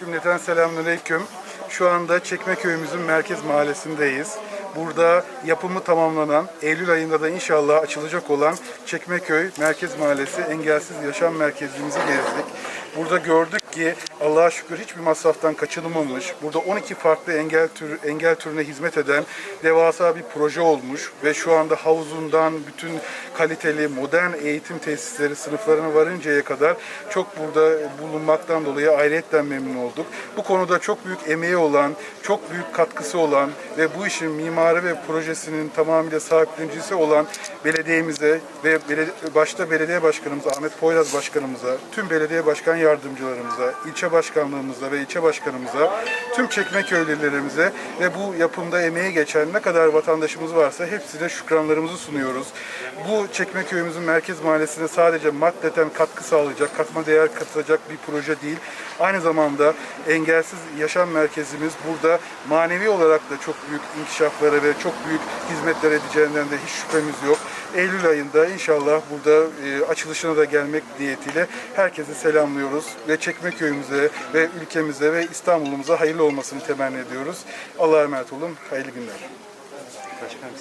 Cümleten selamünaleyküm. Şu anda Çekmeköy'ümüzün merkez mahallesindeyiz. Burada yapımı tamamlanan, Eylül ayında da inşallah açılacak olan Çekmeköy Merkez Mahallesi Engelsiz Yaşam Merkezimizi gezdik. Burada gördük ki Allah'a şükür hiçbir masraftan kaçınılmamış. Burada 12 farklı engel tür engel türüne hizmet eden devasa bir proje olmuş ve şu anda havuzundan bütün kaliteli modern eğitim tesisleri sınıflarına varıncaya kadar çok burada bulunmaktan dolayı ayrıyetten memnun olduk. Bu konuda çok büyük emeği olan, çok büyük katkısı olan ve bu işin mimarı ve projesinin tamamıyla sahiplenicisi olan belediyemize ve beledi- başta belediye başkanımız Ahmet Poyraz başkanımıza, tüm belediye başkan yardımcılarımıza, ilçe başkanlığımıza ve ilçe başkanımıza, tüm Çekmeköylülerimize ve bu yapımda emeği geçen ne kadar vatandaşımız varsa hepsine şükranlarımızı sunuyoruz. Bu Çekmeköy'ümüzün merkez mahallesine sadece maddeten katkı sağlayacak, katma değer katacak bir proje değil. Aynı zamanda engelsiz yaşam merkezimiz burada manevi olarak da çok büyük inkişaflara ve çok büyük hizmetler edeceğinden de hiç şüphemiz yok. Eylül ayında inşallah burada e, açılışına da gelmek niyetiyle herkese selamlıyoruz ve Çekmeköy'ümüze ve ülkemize ve İstanbul'umuza hayırlı olmasını temenni ediyoruz. Allah'a emanet olun. Hayırlı günler. Başkanım